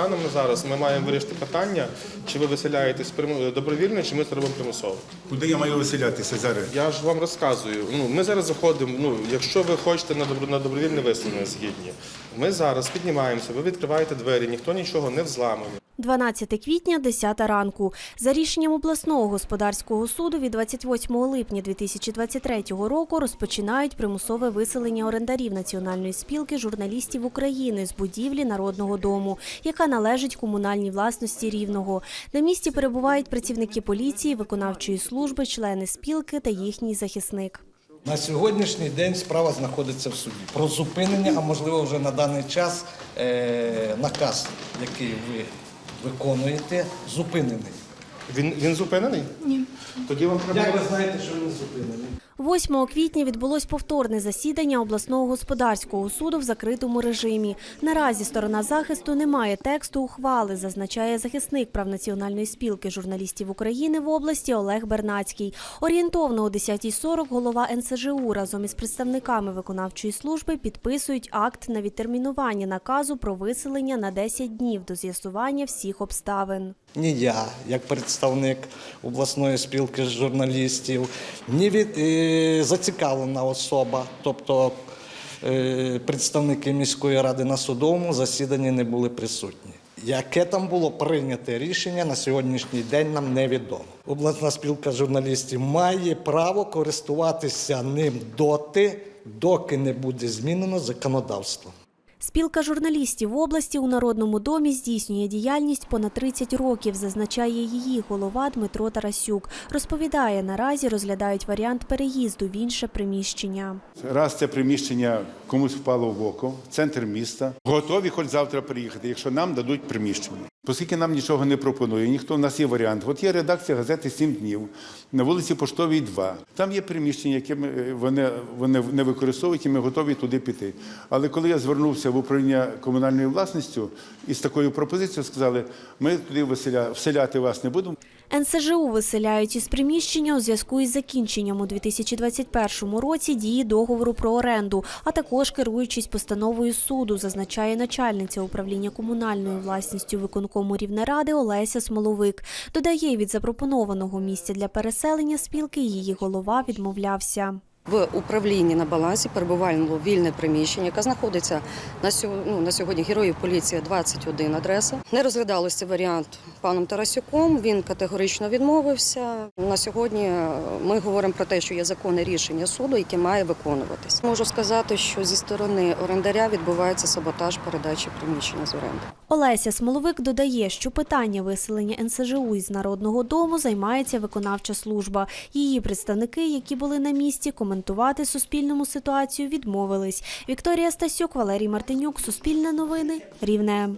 станом на зараз ми маємо вирішити питання, чи ви виселяєтесь приму- добровільно, чи ми це робимо примусово. Куди я маю виселятися зараз? Я ж вам розказую. Ну, ми зараз заходимо. Ну, якщо ви хочете на добро на добровільне виселення згідні, ми зараз піднімаємося, ви відкриваєте двері, ніхто нічого не взламує. 12 квітня, 10 ранку. За рішенням обласного господарського суду від 28 липня 2023 року розпочинають примусове виселення орендарів Національної спілки журналістів України з будівлі Народного дому, яка належить комунальній власності Рівного. На місці перебувають працівники поліції, виконавчої служби, члени спілки та їхній захисник. На сьогоднішній день справа знаходиться в суді. Про зупинення, а можливо вже на даний час е, наказ, який ви виконуєте, зупинений. Він він зупинений? Ні. Тоді вам треба. Як ви знаєте, що він зупинений? 8 квітня відбулось повторне засідання обласного господарського суду в закритому режимі. Наразі сторона захисту не має тексту ухвали, зазначає захисник прав національної спілки журналістів України в області Олег Бернацький. Орієнтовно о 10.40 голова НСЖУ разом із представниками виконавчої служби підписують акт на відтермінування наказу про виселення на 10 днів до з'ясування всіх обставин. Ні я, як представник обласної спілки журналістів, ні від е, зацікавлена особа, тобто е, представники міської ради на судовому засіданні не були присутні. Яке там було прийняте рішення на сьогоднішній день, нам невідомо. Обласна спілка журналістів має право користуватися ним доти, доки не буде змінено законодавство. Спілка журналістів області у Народному домі здійснює діяльність понад 30 років, зазначає її голова Дмитро Тарасюк. Розповідає, наразі розглядають варіант переїзду в інше приміщення. Раз це приміщення комусь впало в око, центр міста. Готові хоч завтра приїхати, якщо нам дадуть приміщення. Оскільки нам нічого не пропонує, ніхто в нас є варіант. От є редакція газети «Сім днів на вулиці Поштовій, 2. Там є приміщення, яке е, вони, вони не використовують, і ми готові туди піти. Але коли я звернувся в управління комунальною власністю із такою пропозицією, сказали, ми туди вселяти вас не будемо. НСЖУ виселяють із приміщення у зв'язку із закінченням у 2021 році дії договору про оренду, а також керуючись постановою суду, зазначає начальниця управління комунальною власністю виконкому Рівнеради Олеся Смоловик. Додає, від запропонованого місця для переселення спілки її голова відмовлявся. В управлінні на балансі перебувало вільне приміщення, яке знаходиться на сьогодні, ну, на сьогодні героїв поліції 21 адреса. Не розглядалося варіант паном Тарасюком. Він категорично відмовився. На сьогодні е, ми говоримо про те, що є законне рішення суду, яке має виконуватись. Можу сказати, що зі сторони орендаря відбувається саботаж передачі приміщення з оренди. Олеся Смоловик додає, що питання виселення НСЖУ із Народного дому займається виконавча служба. Її представники, які були на місці, коментувати суспільному ситуацію відмовились. Вікторія Стасюк, Валерій Мартинюк, Суспільне новини, Рівне.